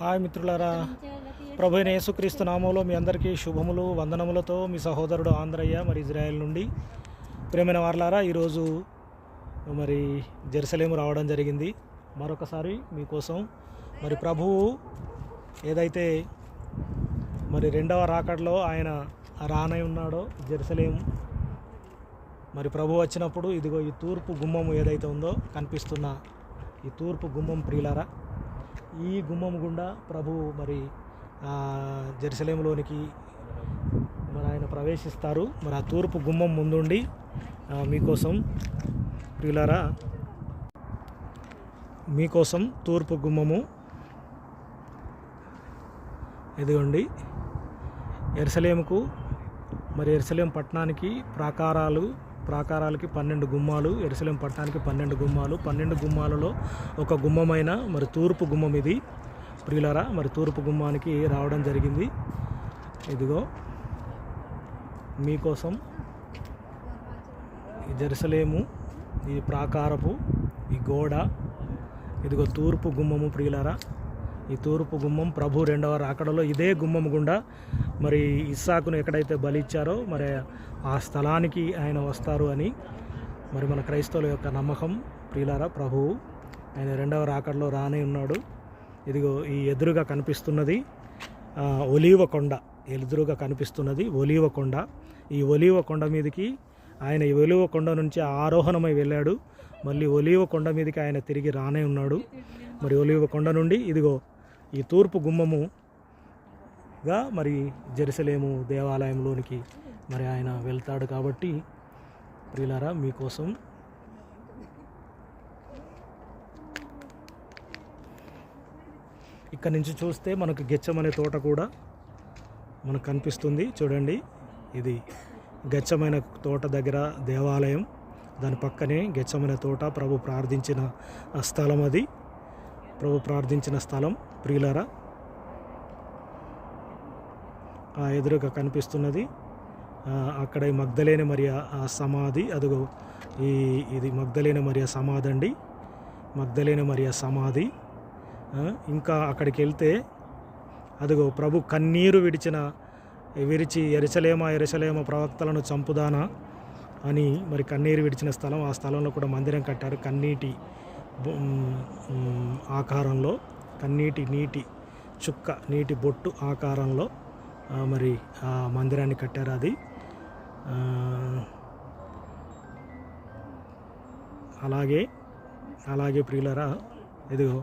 Hi మిత్రులారా. ప్రభు యేసుక్రీస్తు నామంలో మీ అందరికీ శుభములు వందనములతో మీ సహోదరుడు ఆంధ్రయ్య మరి ఇజ్రాయెల్ నుండి. ప్రేమైన వార్లారా ఈరోజు మరి జెరూసలేము రావడం జరిగింది. మరొకసారి మీకోసం మరి ప్రభువు ఏదైతే మరి రెండవ రాకడలో ఆయన రానై ఉన్నాడో జెరూసలేము మరి ప్రభు వచ్చినప్పుడు ఇదిగో ఈ తూర్పు గుమ్మం ఏదైతే ఉందో కనిపిస్తున్న ఈ తూర్పు గుమ్మం ప్రియులారా ఈ గుమ్మం గుండా ప్రభు మరి ఆ, మరి ఆయన ప్రవేశిస్తారు. మరి ఆ తూర్పు గుమ్మం ముందుండి మీకోసం ప్రియులారా మీకోసం తూర్పు గుమ్మము ఇదిగోండి. ఎరుసలేముకు మరి ఎరుసలేం పట్టణానికి ప్రాకారాలు ప్రాకారాలకి పన్నెండు గుమ్మాలు ఎరుసలేం పట్టణానికి పన్నెండు గుమ్మాలు. పన్నెండు గుమ్మాలలో ఒక గుమ్మమైన మరి తూర్పు గుమ్మం ఇది. ప్రియులరా మరి తూర్పు గుమ్మానికి రావడం జరిగింది. ఇదిగో మీకోసం ఈ జెరసలేము ఈ ప్రాకారపు ఈ గోడ ఇదిగో తూర్పు గుమ్మము ప్రియులరా. ఈ తూర్పు గుమ్మం ప్రభు రెండవ రాకడలో ఇదే గుమ్మం గుండా మరి ఇస్సాకును ఎక్కడైతే బలిచ్చారో మరి ఆ స్థలానికి ఆయన వస్తారు అని మరి మన క్రైస్తవుల యొక్క నమ్మకం. ప్రియులారా ప్రభువు ఆయన రెండవ రాకడలో రానే ఉన్నాడు. ఇదిగో ఈ ఎదురుగా కనిపిస్తున్నది ఒలీవ కొండ. ఎదురుగా కనిపిస్తున్నది ఒలీవ కొండ. ఈ ఒలీవ కొండ మీదకి ఆయన ఈ ఒలీవ కొండ నుంచి ఆరోహణమై వెళ్ళాడు. మళ్ళీ ఒలీవ కొండ మీదకి ఆయన తిరిగి రానే ఉన్నాడు. మరి ఒలీవ కొండ నుండి ఇదిగో ఈ తూర్పు గుమ్మముగా మరి జెరూసలేము దేవాలయంలోనికి మరి ఆయన వెళ్తాడు కాబట్టి ప్రియులారా మీకోసం ఇక్కడ నుంచి చూస్తే మనకు గెచ్చమనే తోట కూడా మనకు కనిపిస్తుంది. చూడండి ఇది గచ్చమైన తోట దగ్గర దేవాలయం. దాని పక్కనే గెచ్చమైన తోట. ప్రభు ప్రార్థించిన స్థలం అది. ప్రభు ప్రార్థించిన స్థలం ప్రియులరా ఆ ఎదురుగా కనిపిస్తున్నది అక్కడ ఈ మగ్ధలేని మరియా ఆ సమాధి అదిగో ఈ ఇది మగ్ధలేని మరియా సమాధి అండి. మగ్ధలేని మరియా సమాధి. ఇంకా అక్కడికి వెళ్తే అదిగో ప్రభు కన్నీరు విడిచిన విరిచి ఎరచలేమ ఎరచలేమ ప్రవక్తలను చంపుదానా అని మరి కన్నీరు విడిచిన స్థలం ఆ స్థలంలో కూడా మందిరం కట్టారు. కన్నీటి ఆకారంలో కన్నీటి నీటి చుక్క నీటి బొట్టు ఆకారంలో మరి ఆ మందిరాన్ని కట్టారు అది. అలాగే అలాగే ప్రియులరా ఇదిగో